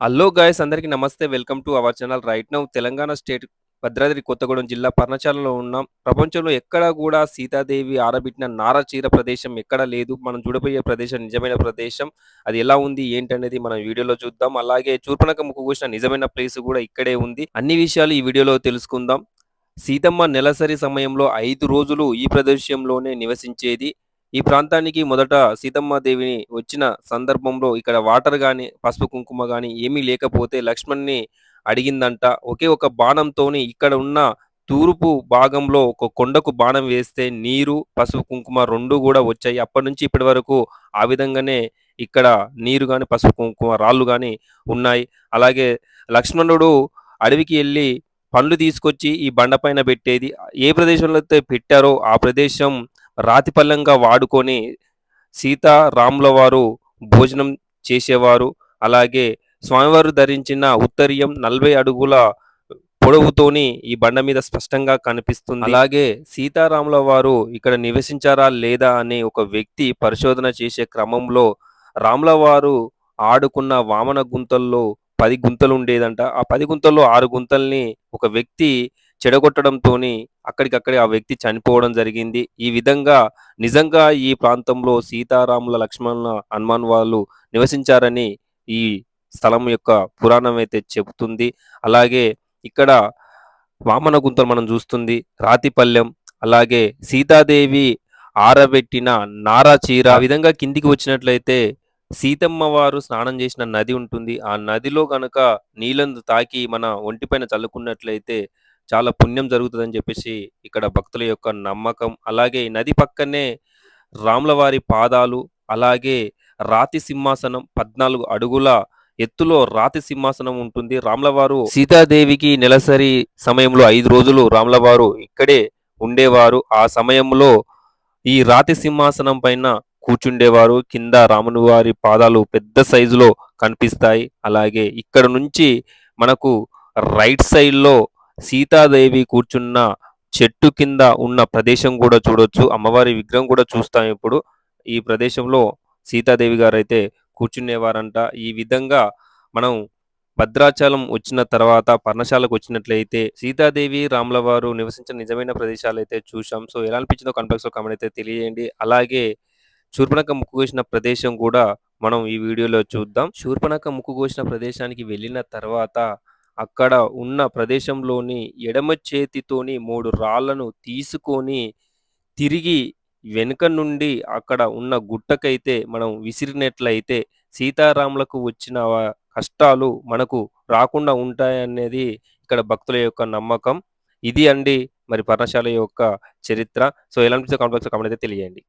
Hello guys అందరికీ నమస్తే. Welcome to our channel. Right now Telangana state Bhadradri Kothagudem జిల్లా పర్ణశాలలో ఉన్నాం. ప్రపంచంలో ఎక్కడా కూడా సీతాదేవి ఆరబెట్టిన నారా చీర ప్రదేశం ఎక్కడా లేదు. మనం చూడబోయే ప్రదేశం నిజమైన ప్రదేశం. అది ఎలా ఉంది ఏంటనేది మనం వీడియోలో చూద్దాం. అలాగే చూర్పణక ముక్కు కూసిన నిజమైన ప్లేస్ కూడా ఇక్కడే ఉంది. అన్ని విషయాలు ఈ వీడియోలో తెలుసుకుందాం. సీతమ్మ నెలసరి సమయంలో ఐదు రోజులు ఈ ప్రదేశంలోనే నివసించేది. ఈ ప్రాంతానికి మొదట సీతమ్మ దేవిని వచ్చిన సందర్భంలో ఇక్కడ వాటర్ కానీ పసుపు కుంకుమ కానీ ఏమీ లేకపోతే లక్ష్మణ్ని అడిగిందంట. ఒకే ఒక బాణంతోని ఇక్కడ ఉన్న తూర్పు భాగంలో ఒక కొండకు బాణం వేస్తే నీరు పసుపు కుంకుమ రెండు కూడా వచ్చాయి. అప్పటి నుంచి ఇప్పటి వరకు ఆ విధంగానే ఇక్కడ నీరు కానీ పసుపు కుంకుమ రాళ్ళు కానీ ఉన్నాయి. అలాగే లక్ష్మణుడు అడవికి వెళ్ళి పండ్లు తీసుకొచ్చి ఈ బండపైన పెట్టేది. ఏ ప్రదేశంలో అయితే పెట్టారో ఆ ప్రదేశం రాతిపల్లంగా వాడుకొని సీత రాముల వారు భోజనం చేసేవారు. అలాగే స్వామివారు ధరించిన ఉత్తరీయం నలభై అడుగుల పొడవుతోని ఈ బండ మీద స్పష్టంగా కనిపిస్తుంది. అలాగే సీతారాముల వారు ఇక్కడ నివసించారా లేదా అనే ఒక వ్యక్తి పరిశోధన చేసే క్రమంలో రాముల వారు ఆడుకున్న వామన గుంతల్లో పది గుంతలు ఉండేదంట. ఆ పది గుంతల్లో ఆరు గుంతల్ని ఒక వ్యక్తి చెడగొట్టడంతోని అక్కడికక్కడే ఆ వ్యక్తి చనిపోవడం జరిగింది. ఈ విధంగా నిజంగా ఈ ప్రాంతంలో సీతారాముల లక్ష్మణుల హనుమాన్ వాళ్ళు నివసించారని ఈ స్థలం యొక్క పురాణం అయితే చెబుతుంది. అలాగే ఇక్కడ వామన గుంతలు మనం చూస్తుంది. రాతిపల్లెం అలాగే సీతాదేవి ఆరబెట్టిన నారా చీర ఆ విధంగా కిందికి వచ్చినట్లయితే సీతమ్మ వారు స్నానం చేసిన నది ఉంటుంది. ఆ నదిలో కనుక నీళ్ళను తాకి మన ఒంటిపైన చల్లుకున్నట్లయితే చాలా పుణ్యం జరుగుతుందని చెప్పేసి ఇక్కడ భక్తుల యొక్క నమ్మకం. అలాగే ఈ నది పక్కనే రాములవారి పాదాలు అలాగే రాతి సింహాసనం పద్నాలుగు అడుగుల ఎత్తులో రాతి సింహాసనం ఉంటుంది. రాములవారు సీతాదేవికి నెలసరి సమయంలో ఐదు రోజులు రాములవారు ఇక్కడే ఉండేవారు. ఆ సమయంలో ఈ రాతి సింహాసనం పైన కూర్చుండేవారు. కింద రాముని వారి పాదాలు పెద్ద సైజులో కనిపిస్తాయి. అలాగే ఇక్కడ నుంచి మనకు రైట్ సైడ్లో సీతాదేవి కూర్చున్న చెట్టు కింద ఉన్న ప్రదేశం కూడా చూడొచ్చు. అమ్మవారి విగ్రహం కూడా చూస్తాం ఇప్పుడు. ఈ ప్రదేశంలో సీతాదేవి గారు అయితే కూర్చునేవారంట. ఈ విధంగా మనం భద్రాచలం వచ్చిన తర్వాత పర్ణశాలకు వచ్చినట్లయితే సీతాదేవి రాముల వారు నివసించిన నిజమైన ప్రదేశాలు అయితే చూసాం సో ఎలా అనిపించిందో కామెంట్స్ కామెంట్ అయితే తెలియజేయండి. అలాగే శూర్పణక ముక్కు కోసిన ప్రదేశం కూడా మనం ఈ వీడియోలో చూద్దాం. శూర్పణక ముక్కు కోసిన ప్రదేశానికి వెళ్ళిన తర్వాత అక్కడ ఉన్న ప్రదేశంలోని ఎడమ చేతితోని మూడు రాళ్ళను తీసుకొని తిరిగి వెనుక నుండి అక్కడ ఉన్న గుట్టకైతే మనం విసిరినట్లయితే సీతారాములకు వచ్చిన కష్టాలు మనకు రాకుండా ఉంటాయనేది ఇక్కడ భక్తుల యొక్క నమ్మకం. ఇది అండి మరి పర్ణశాల యొక్క చరిత్ర. సో ఎలాంటి కాంప్లెక్స్ కామెంట్ అయితే తెలియండి.